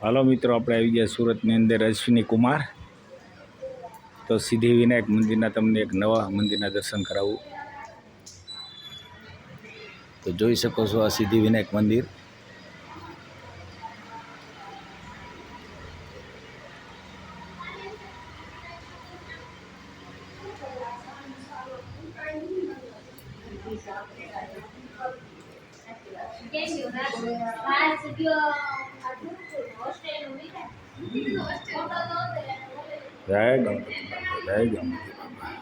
હાલો મિત્રો, આપણે આવી ગયા સુરતની અંદર અશ્વિની કુમાર. તો સિદ્ધિ વિનાયક મંદિરના તમને એક નવા મંદિરના દર્શન કરાવું. તો જોઈ શકો છો આ સિદ્ધિ વિનાયક મંદિર. જય ગણપતિ જય ગણપતિ બાપા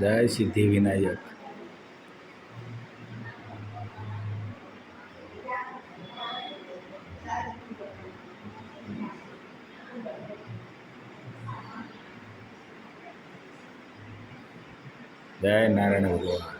જય સિદ્ધિ વિનાયક જય નારાયણ ભગવાન.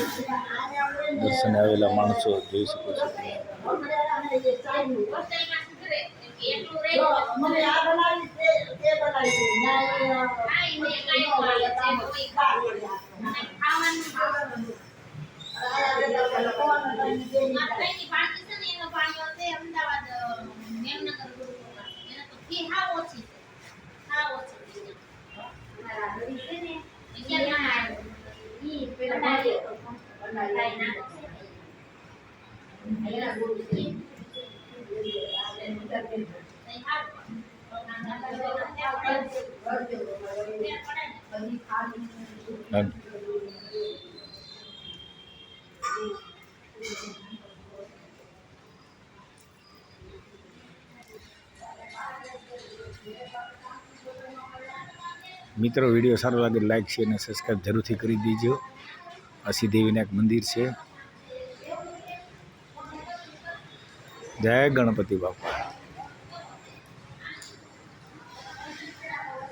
દર્શને આવેલા માણસો જોઈ શકો છો તમે. મિત્રો વીડિયો સારો લાગે લાઈક શેર અને સબસ્ક્રાઈબ જરૂરથી કરી દેજો. આ સિદ્ધિવિનાયક મંદિર છે. જય ગણપતિ બાપા.